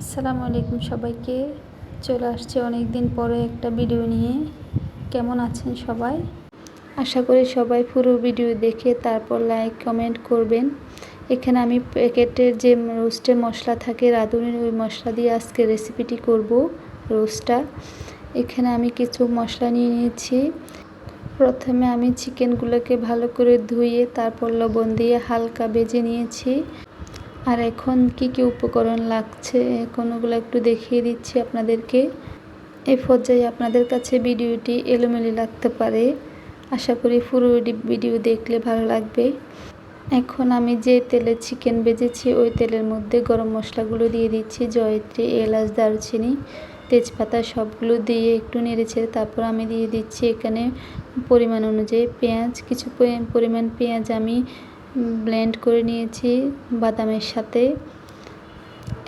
আসসালামু আলাইকুম সবাইকে। চলে আসছে অনেক দিন পরে একটা ভিডিও নিয়ে। কেমন আছেন সবাই? আশা করি সবাই পুরো ভিডিও দেখে তারপর লাইক, কমেন্ট করবেন। এখানে আমি প্যাকেটের যে রোস্টের মশলা থাকে, রাঁধুনির ওই মশলা দিয়ে আজকে রেসিপিটি করব, রোস্টটা। এখানে আমি কিছু মশলা নিয়ে নিয়েছি। প্রথমে আমি চিকেনগুলোকে ভালো করে ধুয়ে, তারপর লবণ দিয়ে হালকা বেজে নিয়েছি। আর এখন কি কি উপকরণ লাগছে? এখন ওগুলো একটু দেখিয়ে দিচ্ছি আপনাদেরকে। এই পর্যায়ে আপনাদের কাছে ভিডিওটি এলোমেলো লাগতে পারে। আশা করি পুরো ভিডিও দেখলে ভালো লাগবে। এখন আমি যে তেলে চিকেন বেজেছি, ওই তেলের মধ্যে গরম মশলাগুলো দিয়ে দিচ্ছি, জয়ত্রী, এলাচ, দারুচিনি, তেজপাতা সবগুলো দিয়ে একটু নেড়েছে তারপর আমি দিয়ে দিচ্ছি এখানে পরিমাণ অনুযায়ী পেঁয়াজ। কিছু পরিমাণ পেঁয়াজ আমি ব্লেন্ড করে নিয়েছি বাদামের সাথে।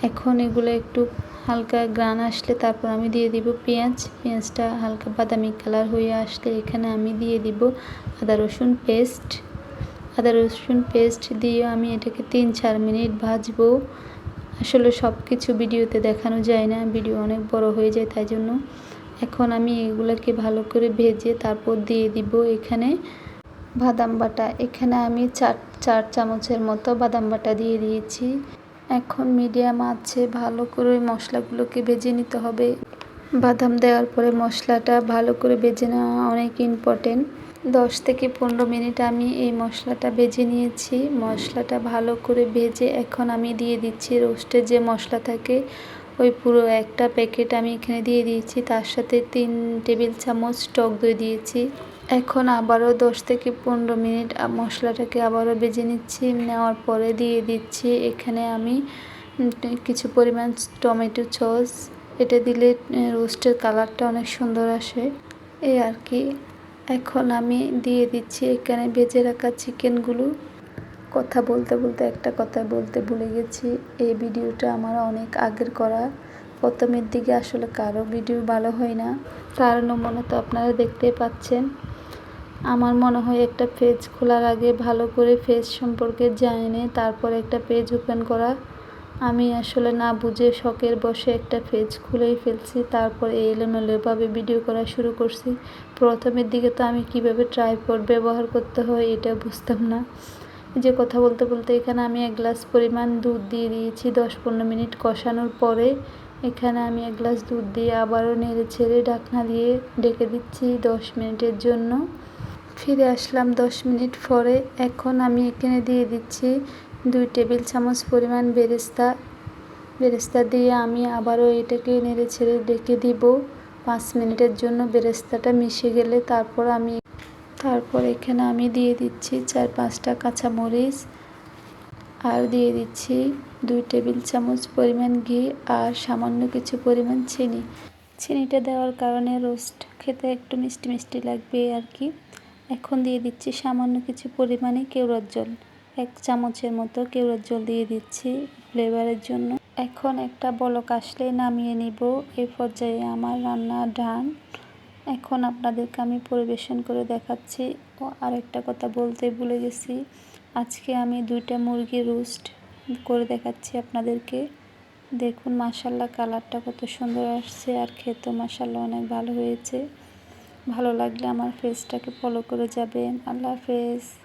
এখন এগুলো একটু হালকা গ্রান আসলে তারপর আমি দিয়ে দিব পেঁয়াজ। পেঁয়াজটা হালকা বাদামি কালার হয়ে আসলে এখানে আমি দিয়ে দিব আদা রসুন পেস্ট আদা রসুন পেস্ট দিয়ে আমি এটাকে তিন চার মিনিট ভাজবো। আসলে সব কিছু ভিডিওতে দেখানো যায় না, ভিডিও অনেক বড় হয়ে যায় তাই জন্য। এখন আমি এগুলোকে ভালো করে ভেজে তারপর দিয়ে দিব এখানে বাদাম বাটা। এখানে আমি চার চার চামচের মতো বাদাম বাটা দিয়ে দিয়েছি। এখন মিডিয়াম আছে, ভালো করে মশলাগুলোকে ভেজে নিতে হবে। বাদাম দেওয়ার পরে মশলাটা ভালো করে ভেজে নেওয়া অনেক ইম্পর্টেন্ট দশ থেকে পনেরো মিনিট আমি এই মশলাটা ভেজে নিয়েছি। মশলাটা ভালো করে ভেজে এখন আমি দিয়ে দিচ্ছি রোস্টের যে মশলা থাকে, ওই পুরো একটা প্যাকেট আমি এখানে দিয়ে দিয়েছি। তার সাথে তিন টেবিল চামচ টক দই দিয়েছি। এখন আবারও দশ থেকে পনেরো মিনিট মশলাটাকে আবারও বেজে নিচ্ছি, নেওয়ার পরে দিয়ে দিচ্ছি। এখানে আমি কিছু পরিমাণ টমেটো সস। এটা দিলে রোস্টের কালারটা অনেক সুন্দর আসে। এই আর কি। এখন আমি দিয়ে দিচ্ছি এখানে ভেজে রাখা চিকেনগুলো। কথা বলতে বলতে, একটা কথা বলতে ভুলে গেছি। এই ভিডিওটা আমার অনেক আগের করা। প্রথমের দিকে আসলে কারও ভিডিও ভালো হয় না। তার নমুনা তো আপনারা দেখতেই পাচ্ছেন। আমার মনে হয় একটা পেজ খোলার আগে ভালো করে পেজ সম্পর্কে জানে তারপর একটা পেজ ওপেন করা। আমি আসলে না বুঝে শখের বসে একটা পেজ খুলেই ফেলছি, তারপর এলোমেলোভাবে ভিডিও করা শুরু করছি। প্রথমের দিকে তো আমি কীভাবে ট্রাইপড ব্যবহার করতে হয় এটা বুঝতাম না। যে কথা বলতে বলতে এখানে আমি এক গ্লাস পরিমাণ দুধ দিয়ে দিয়েছি, দশ পনেরো মিনিট কষানোর পরে। এখানে আমি এক গ্লাস দুধ দিয়ে আবারও নেড়ে ছেড়ে ঢাকনা দিয়ে ডেকে দিচ্ছি দশ মিনিটের জন্য। ফিরে আসলাম দশ মিনিট পরে। এখন আমি এখানে দিয়ে দিচ্ছি দুই টেবিল চামচ পরিমাণ বেরেস্তা। বেরেস্তা দিয়ে আমি আবারও এটাকে নেড়ে ছেড়ে ডেকে দিব। পাঁচ মিনিটের জন্য বেরেস্তাটা মিশে গেলে তারপর আমি, তারপর এখানে আমি দিয়ে দিচ্ছি চার পাঁচটা কাঁচামরিচ। আর দিয়ে দিচ্ছি দুই টেবিল চামচ পরিমাণ ঘি আর সামান্য কিছু পরিমাণ চিনি। চিনিটা দেওয়ার কারণে রোস্ট খেতে একটু মিষ্টি মিষ্টি লাগবে আর কি। এখন দিয়ে দিচ্ছি সামান্য কিছু পরিমাণে কেওড়ার জল। এক চামচের মতো কেওড়ার জল দিয়ে দিচ্ছি ফ্লেভারের জন্য। এখন একটা বলক আসলে নামিয়ে নিব। এ পর্যায়ে আমার রান্না ডান এখন আপনাদেরকে আমি পরিবেশন করে দেখাচ্ছি। ও আরেকটা কথা বলতে ভুলে গেছি। আজকে আমি দুইটা মুরগি রোস্ট করে দেখাচ্ছি আপনাদেরকে। দেখুন মাসাল্লাহ কালারটা কত সুন্দর আসছে আর খেতেও মাসাল্লাহ অনেক ভালো হয়েছে। ভালো লাগলে আমার ফেসটাকে ফলো করে যাবেন। আল্লাহ হাফেজ।